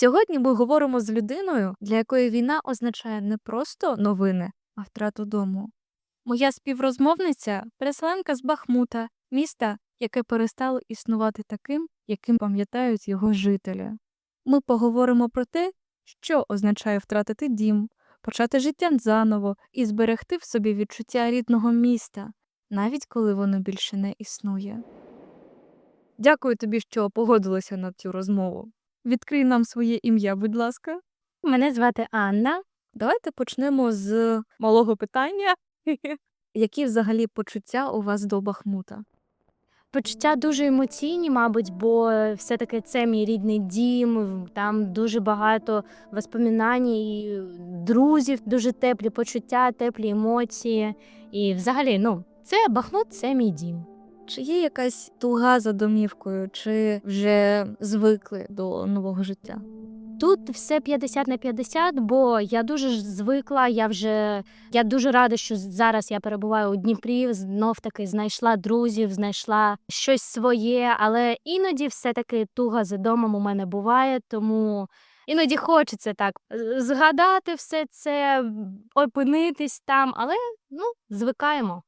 Сьогодні ми говоримо з людиною, для якої війна означає не просто новини, а втрату дому. Моя співрозмовниця переселенка з Бахмута, міста, яке перестало існувати таким, яким пам'ятають його жителі. Ми поговоримо про те, що означає втратити дім, почати життя заново і зберегти в собі відчуття рідного міста, навіть коли воно більше не існує. Дякую тобі, що погодилася на цю розмову. Відкрий нам своє ім'я, будь ласка. Мене звати Анна. Давайте почнемо з малого питання. Які взагалі почуття у вас до Бахмута? Почуття дуже емоційні, мабуть, бо все-таки це мій рідний дім, там дуже багато воспоминань, і друзів, дуже теплі почуття, теплі емоції. І взагалі, ну, це Бахмут, це мій дім. Чи є якась туга за домівкою, чи вже звикли до нового життя? Тут все 50 на 50, бо я дуже звикла. Я вже я дуже рада, що зараз я перебуваю у Дніпрі. Знов таки знайшла друзів, знайшла щось своє, але іноді все-таки туга за домом у мене буває, тому іноді хочеться так е, згадати все це, опинитись там, але ну, звикаємо.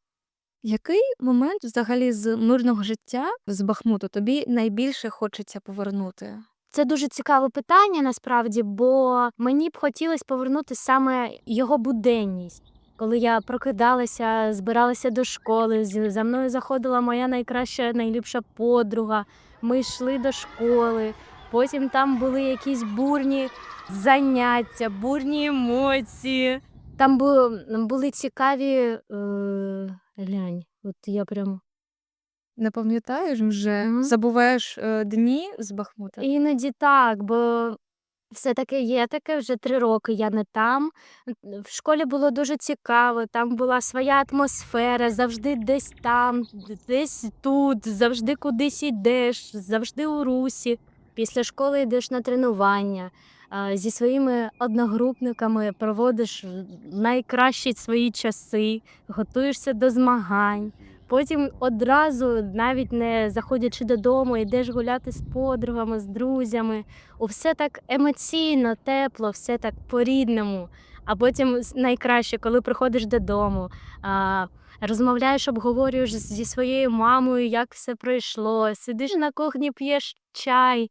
Який момент взагалі з мирного життя з Бахмуту тобі найбільше хочеться повернути? Це дуже цікаве питання насправді, бо мені б хотілося повернути саме його буденність. Коли я прокидалася, збиралася до школи, за мною заходила моя найкраща, найліпша подруга. Ми йшли до школи. Потім там були якісь бурні заняття, бурні емоції. Там були цікаві е, глянь. От я прям Не пам'ятаєш вже? Мгм. Забуваєш е, дні з Бахмута? Іноді так, бо все-таки є таке, вже три роки я не там. В школі було дуже цікаво, там була своя атмосфера, завжди десь там, десь тут, завжди кудись йдеш, завжди у русі. Після школи йдеш на тренування. Зі своїми одногрупниками проводиш найкращі свої часи, готуєшся до змагань. Потім одразу, навіть не заходячи додому, йдеш гуляти з подругами, з друзями. У все так емоційно, тепло, все так по-рідному. А потім найкраще, коли приходиш додому, розмовляєш, обговорюєш зі своєю мамою, як все пройшло, сидиш на кухні, п'єш чай,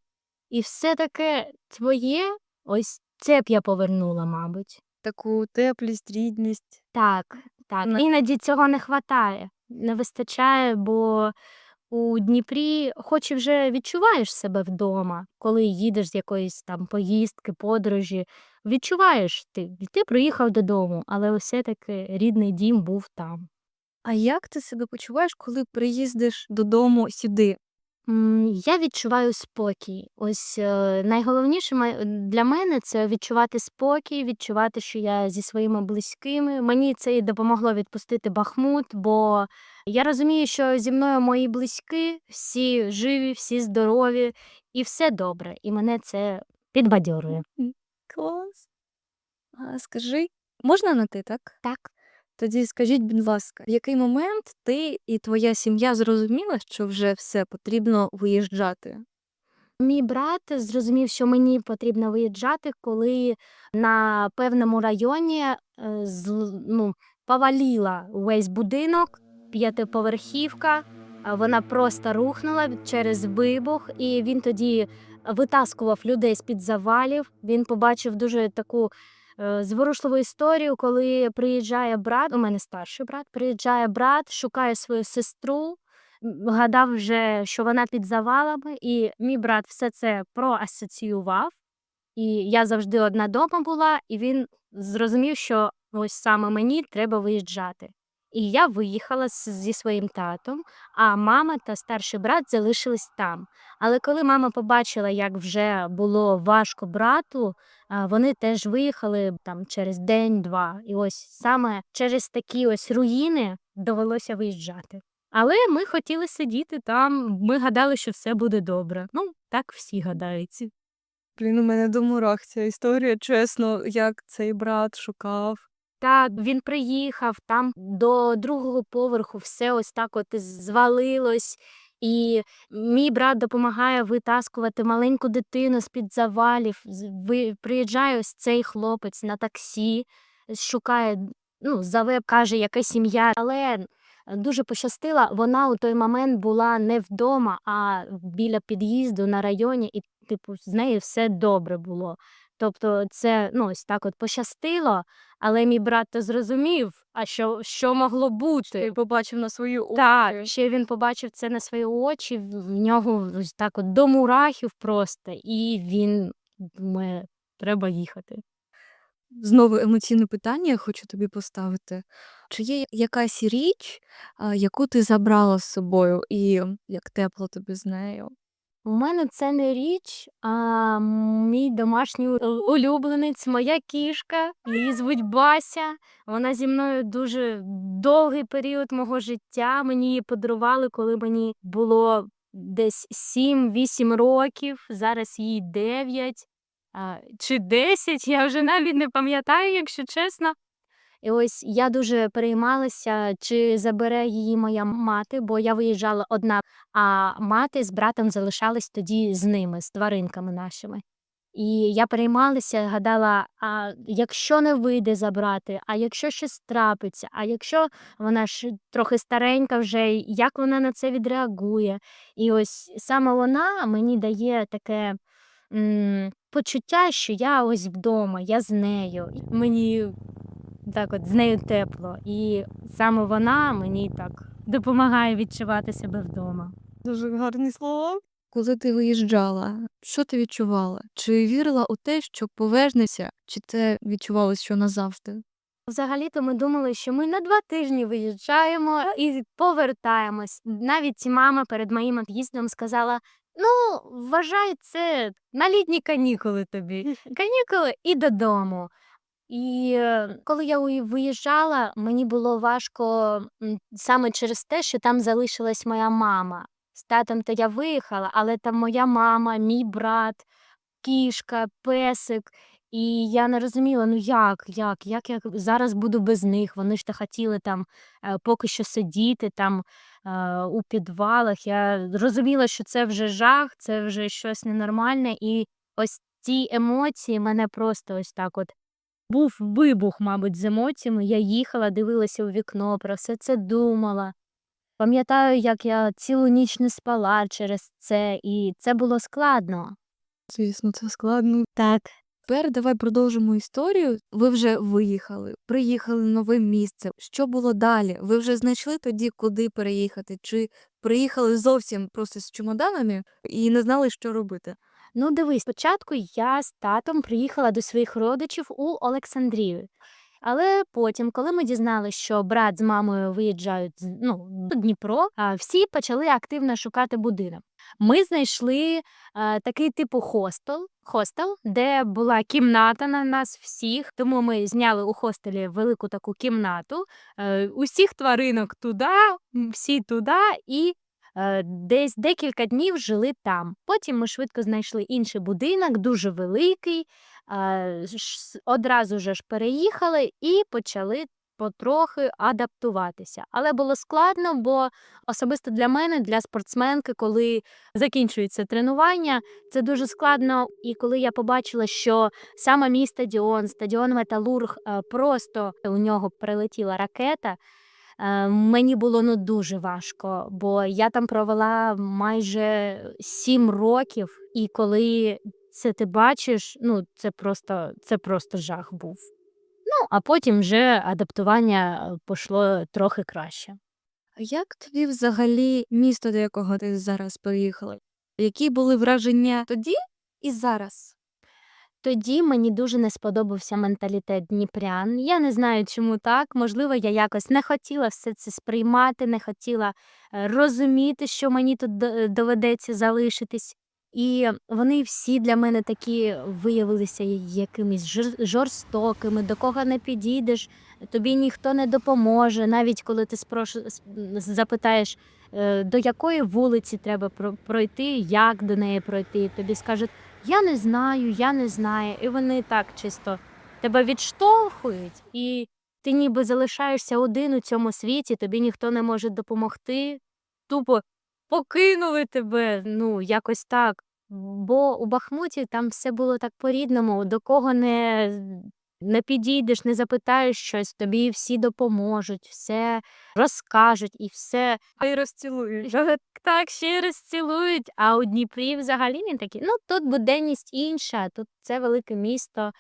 і все таке твоє, ось це б я повернула, мабуть. Таку теплість, рідність. Так, так. На- Іноді цього не вистачає. Не вистачає, бо у Дніпрі, хоч і вже відчуваєш себе вдома, коли їдеш з якоїсь там поїздки, подорожі, відчуваєш ти, ти приїхав додому, але все-таки рідний дім був там. А як ти себе почуваєш, коли приїздиш додому сюди? М, Я відчуваю спокій. Ось е, найголовніше ма- для мене це відчувати спокій, відчувати, що я зі своїми близькими. Мені це і допомогло відпустити Бахмут, бо я розумію, що зі мною мої близькі, всі живі, всі здорові, і все добре. І мене це підбадьорує. Клас. А, скажи, можна на ти, так? Так. Тоді скажіть, будь ласка, в який момент ти і твоя сім'я зрозуміла, що вже все потрібно виїжджати? Мій брат зрозумів, що мені потрібно виїжджати, коли на певному районі е, ну, поваліла весь будинок, п'ятиповерхівка. Вона просто рухнула через вибух, і він тоді витаскував людей з-під завалів. Він побачив дуже таку зворушливу історію, коли приїжджає брат, у мене старший брат, приїжджає брат, шукає свою сестру, гадав вже, що вона під завалами, і мій брат все це проасоціював. І я завжди одна дома була, і він зрозумів, що ось саме мені треба виїжджати. І я виїхала зі своїм татом, а мама та старший брат залишились там. Але коли мама побачила, як вже було важко брату, вони теж виїхали там через день-два. І ось саме через такі ось руїни довелося виїжджати. Але ми хотіли сидіти там, ми гадали, що все буде добре. Ну, так всі гадають. Блін, у мене до мурах ця історія, чесно, як цей брат шукав. Так, він приїхав там до другого поверху, все ось так от звалилось. І мій брат допомагає витаскувати маленьку дитину з-під завалів. Приїжджає ось цей хлопець на таксі, шукає, ну, заве, каже, яка сім'я. Але дуже пощастила, вона у той момент була не вдома, а біля під'їзду на районі, і, типу, з нею все добре було. Тобто, це ну, ось так от пощастило, але мій брат то зрозумів, а що, що могло бути. Ти побачив на свою очі. Так, ще він побачив це на свої очі, в в нього ось так от до мурахів просто, і він думає, треба їхати. Знову емоційне питання я хочу тобі поставити. Чи є якась річ, яку ти забрала з собою, і як тепло тобі з нею? У мене це не річ, а мій домашній улюбленець, моя кішка. Її звуть Бася. Вона зі мною дуже довгий період мого життя. Мені її подарували, коли мені було десь 7-8 років. Зараз їй 9 чи 10, я вже навіть не пам'ятаю, якщо чесно. І ось я дуже переймалася, чи забере її моя мати, бо я виїжджала одна, а мати з братом залишались тоді з ними, з тваринками нашими. І я переймалася, гадала, а якщо не вийде забрати, а якщо щось трапиться, а якщо вона ж трохи старенька вже, як вона на це відреагує? І ось саме вона мені дає таке м, почуття, що я ось вдома, я з нею. Мені так от з нею тепло. І саме вона мені так допомагає відчувати себе вдома. Дуже гарні слова. Коли ти виїжджала, що ти відчувала? Чи вірила у те, що повернешся, чи ти відчувала, що назавжди? Взагалі-то ми думали, що ми на два тижні виїжджаємо і повертаємось. Навіть мама перед моїм від'їздом сказала: ну, вважай це на літні канікули тобі. Канікули і додому. І е, коли я виїжджала, мені було важко саме через те, що там залишилась моя мама. З татом то я виїхала, але там моя мама, мій брат, кішка, песик. І я не розуміла, ну як, як, як я зараз буду без них. Вони ж та хотіли там е, поки що сидіти там е, у підвалах. Я розуміла, що це вже жах, це вже щось ненормальне. І ось ці емоції мене просто ось так от був вибух, мабуть, з емоціями. Я їхала, дивилася у вікно, про все це думала. Пам'ятаю, як я цілу ніч не спала через це, і це було складно. Звісно, це складно. Так. Тепер давай продовжимо історію. Ви вже виїхали, приїхали на нове місце. Що було далі? Ви вже знайшли тоді, куди переїхати? Чи приїхали зовсім просто з чемоданами і не знали, що робити? Ну, дивись, спочатку я з татом приїхала до своїх родичів у Олександрію. Але потім, коли ми дізналися, що брат з мамою виїжджають ну, в Дніпро, а, всі почали активно шукати будинок. Ми знайшли е, такий типу хостел, хостел, де була кімната на нас всіх. Тому ми зняли у хостелі велику таку кімнату. Е, усіх тваринок туди, всі туди, і Десь декілька днів жили там. Потім ми швидко знайшли інший будинок, дуже великий. е, Одразу ж переїхали і почали потрохи адаптуватися. Але було складно, бо особисто для мене, для спортсменки, коли закінчується тренування, це дуже складно. І коли я побачила, що саме мій стадіон, стадіон Металург, е, просто у нього прилетіла ракета. Е, Мені було ну дуже важко, бо я там провела майже сім років, і коли це ти бачиш, ну це просто це просто жах був. Ну а потім вже адаптування пішло трохи краще. А як тобі взагалі місто, до якого ти зараз переїхала? Які були враження тоді і зараз? Тоді мені дуже не сподобався менталітет дніпрян. Я не знаю, чому так. Можливо, я якось не хотіла все це сприймати, не хотіла е, розуміти, що мені тут до- доведеться залишитись. І вони всі для мене такі виявилися якимись жор- жорстокими, до кого не підійдеш, тобі ніхто не допоможе. Навіть коли ти спрош... с- запитаєш, е, до якої вулиці треба про- пройти, як до неї пройти, тобі скажуть. Я не знаю, я не знаю. І вони так чисто тебе відштовхують, і ти ніби залишаєшся один у цьому світі, тобі ніхто не може допомогти. Тупо покинули тебе. Ну, якось так. Бо у Бахмуті там все було так по-рідному, до кого не, не підійдеш, не запитаєш щось, тобі всі допоможуть, все розкажуть і все А й розцілуєш. Що так ще й розцілують. А у Дніпрі взагалі не такі. Ну тут буденність інша, тут це велике місто,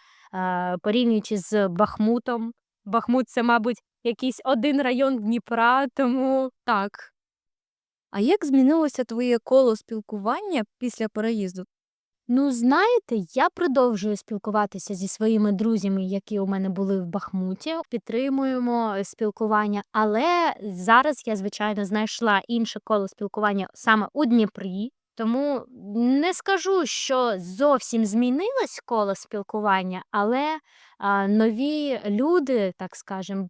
порівнюючи з Бахмутом. Бахмут це, мабуть, якийсь один район Дніпра, тому Так. А як змінилося твоє коло спілкування після переїзду? Ну, знаєте, я продовжую спілкуватися зі своїми друзями, які у мене були в Бахмуті. Підтримуємо е, спілкування, але зараз я, звичайно, знайшла інше коло спілкування саме у Дніпрі. Тому не скажу, що зовсім змінилось коло спілкування, але а, нові люди, так скажем,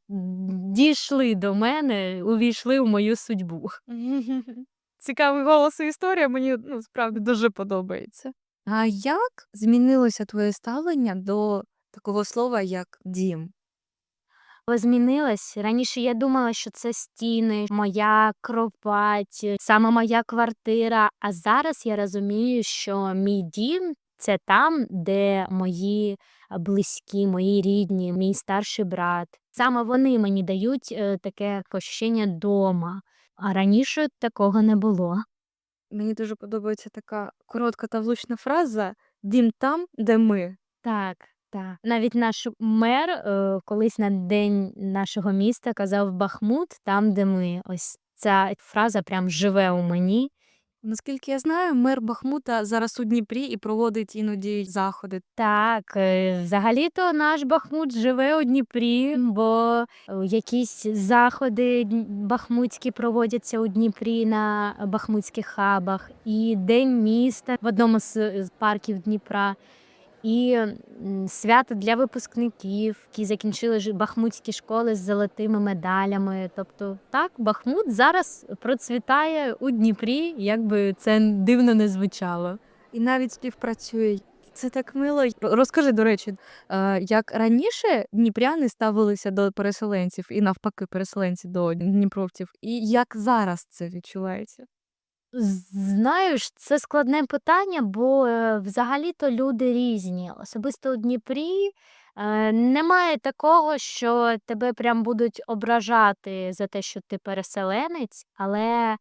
дійшли до мене, увійшли в мою судьбу. Цікавий голос і історія, мені ну, справді дуже подобається. А як змінилося твоє ставлення до такого слова, як дім? Змінилась. Раніше я думала, що це стіни, моя кровать, саме моя квартира. А зараз я розумію, що мій дім це там, де мої близькі, мої рідні, мій старший брат. Саме вони мені дають е, таке ощущення дома. А раніше такого не було. Мені дуже подобається така коротка та влучна фраза Дім там, де ми. Так, так. Навіть наш мер е, колись на день нашого міста казав Бахмут, там, де ми. Ось ця фраза прям живе у мені. Наскільки я знаю, мер Бахмута зараз у Дніпрі і проводить іноді заходи. Так, е, взагалі-то наш Бахмут живе у Дніпрі, бо е, якісь заходи бахмутські проводяться у Дніпрі на бахмутських хабах, і День міста в одному з з парків Дніпра, і свято для випускників, які закінчили бахмутські школи з золотими медалями. Тобто, так, Бахмут зараз процвітає у Дніпрі, як би це дивно не звучало. І навіть співпрацює. Це так мило. Розкажи, до речі, е, як раніше дніпряни ставилися до переселенців і навпаки переселенці до дніпровців, і як зараз це відчувається? Знаєш, це складне питання, бо е, взагалі-то люди різні. Особисто у Дніпрі е, немає такого, що тебе прям будуть ображати за те, що ти переселенець, але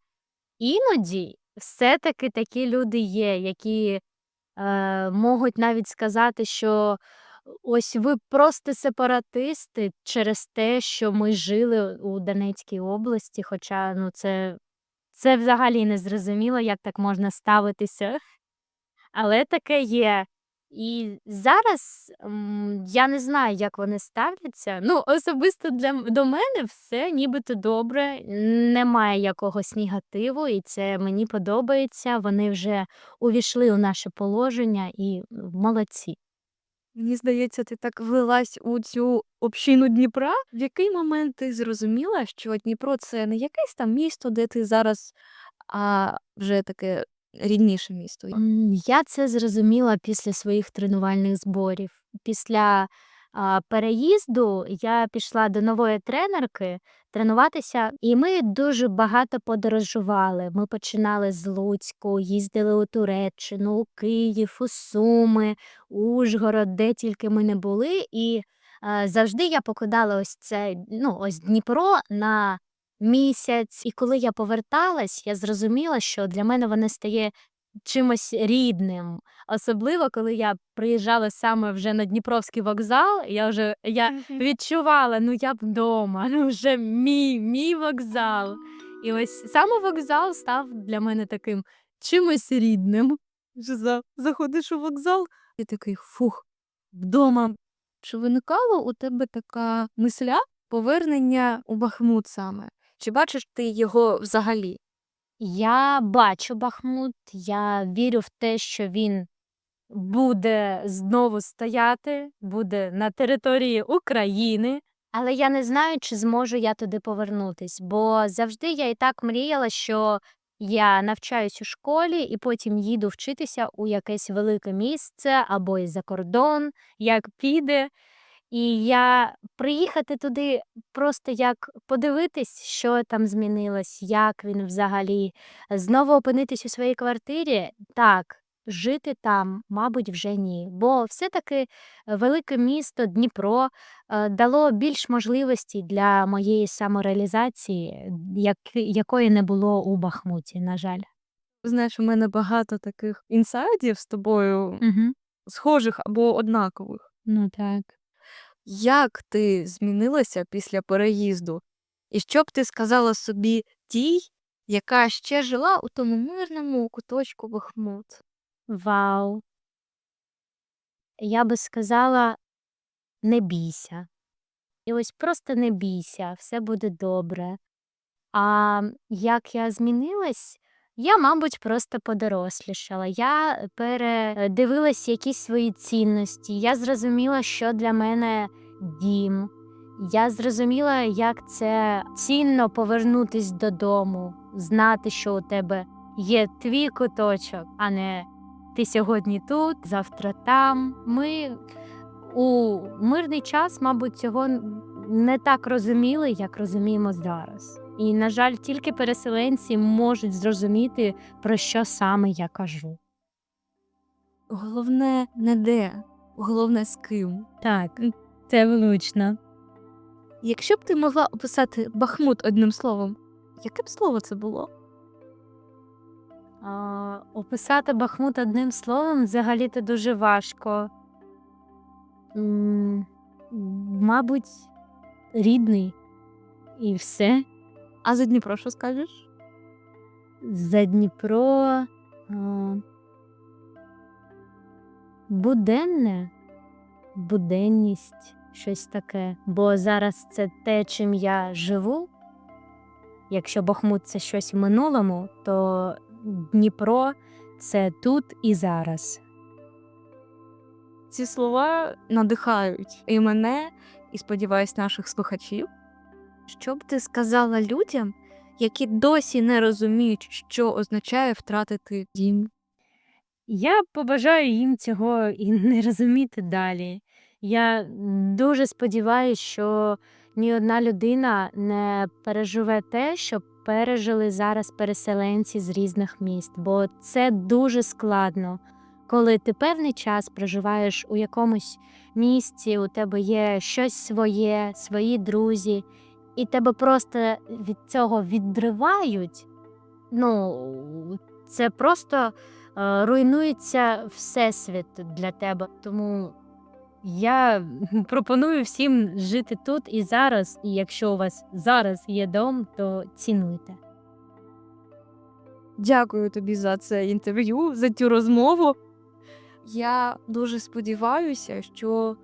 іноді все-таки такі люди є, які е, можуть навіть сказати, що ось ви просто сепаратисти через те, що ми жили у Донецькій області, хоча ну, це це взагалі не зрозуміло, як так можна ставитися. Але таке є. І зараз м, я не знаю, як вони ставляться. Ну, особисто для до мене все нібито добре, немає якогось негативу, і це мені подобається. Вони вже увійшли у наше положення і молодці. Мені здається, ти так влилась у цю общину Дніпра. В який момент ти зрозуміла, що Дніпро це не якесь там місто, де ти зараз, а вже таке рідніше місто? Я це зрозуміла після своїх тренувальних зборів. Після переїзду я пішла до нової тренерки тренуватися, і ми дуже багато подорожували. Ми починали з Луцьку, їздили у Туреччину, у Київ, у Суми, Ужгород, де тільки ми не були. І а, завжди я покидала ось це, ну, ось Дніпро на місяць. І коли я поверталась, я зрозуміла, що для мене воно стає чимось рідним. Особливо, коли я приїжджала саме вже на Дніпровський вокзал, я вже я відчувала, ну я б вдома, ну вже мій, мій вокзал. І ось саме вокзал став для мене таким чимось рідним. За, заходиш у вокзал і такий фух, вдома. Чи виникала у тебе така мисля повернення у Бахмут саме? Чи бачиш ти його взагалі? Я бачу Бахмут, я вірю в те, що він буде знову стояти, буде на території України. Але я не знаю, чи зможу я туди повернутись, бо завжди я і так мріяла, що я навчаюсь у школі і потім їду вчитися у якесь велике місце або і за кордон, як піде. І я приїхати туди просто як подивитись, що там змінилось, як він взагалі. Знову опинитись у своїй квартирі, так, жити там, мабуть, вже ні. Бо все-таки велике місто Дніпро е, дало більш можливостей для моєї самореалізації, як, якої не було у Бахмуті, на жаль. Знаєш, у мене багато таких інсайдів з тобою, Угу. схожих або однакових. Ну так. Як ти змінилася після переїзду? І що б ти сказала собі тій, яка ще жила у тому мирному куточку Бахмут? Вау. Я би сказала, не бійся. І ось просто не бійся, все буде добре. А як я змінилась, я, мабуть, просто подорослішала. Я передивилась якісь свої цінності. Я зрозуміла, що для мене дім. Я зрозуміла, як це цінно повернутись додому, знати, що у тебе є твій куточок, а не ти сьогодні тут, завтра там. Ми у мирний час, мабуть, цього не так розуміли, як розуміємо зараз. І, на жаль, тільки переселенці можуть зрозуміти, про що саме я кажу. Головне не де, головне з ким. Так, це влучно. Якщо б ти могла описати Бахмут одним словом, яке б слово це було? А, описати Бахмут одним словом взагалі-то дуже важко. М, Мабуть, рідний. І все. А за Дніпро що скажеш? За Дніпро. А, буденне, буденність, щось таке. Бо зараз це те, чим я живу. Якщо Бахмут це щось в минулому, то Дніпро це тут і зараз. Ці слова надихають і мене, і сподіваюсь, наших слухачів. Що б ти сказала людям, які досі не розуміють, що означає втратити дім? Я побажаю їм цього і не розуміти далі. Я дуже сподіваюся, що ні одна людина не переживе те, що пережили зараз переселенці з різних міст, бо це дуже складно. Коли ти певний час проживаєш у якомусь місці, у тебе є щось своє, свої друзі, і тебе просто від цього відривають. Ну, це просто е, руйнується всесвіт для тебе. Тому я пропоную всім жити тут і зараз. І якщо у вас зараз є дом, то цінуйте. Дякую тобі за це інтерв'ю, за цю розмову. Я дуже сподіваюся, що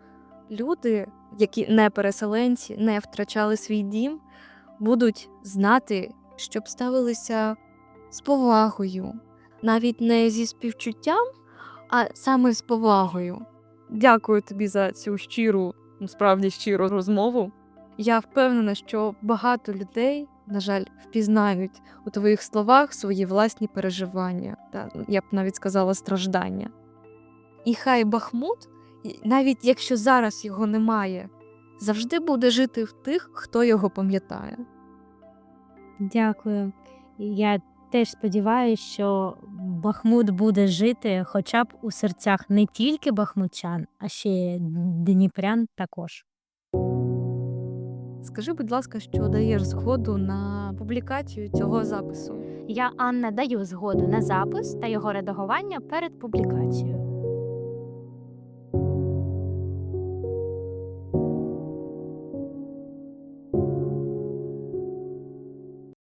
люди, які не переселенці, не втрачали свій дім, будуть знати, щоб ставилися з повагою, навіть не зі співчуттям, а саме з повагою. Дякую тобі за цю щиру, насправді щиру розмову. Я впевнена, що багато людей, на жаль, впізнають у твоїх словах свої власні переживання, та я б навіть сказала страждання. І хай Бахмут, навіть якщо зараз його немає, завжди буде жити в тих, хто його пам'ятає. Дякую. Я теж сподіваюся, що Бахмут буде жити хоча б у серцях не тільки бахмутчан, а ще дніпрян також. Скажи, будь ласка, що даєш згоду на публікацію цього запису? Я Анна даю згоду на запис та його редагування перед публікацією.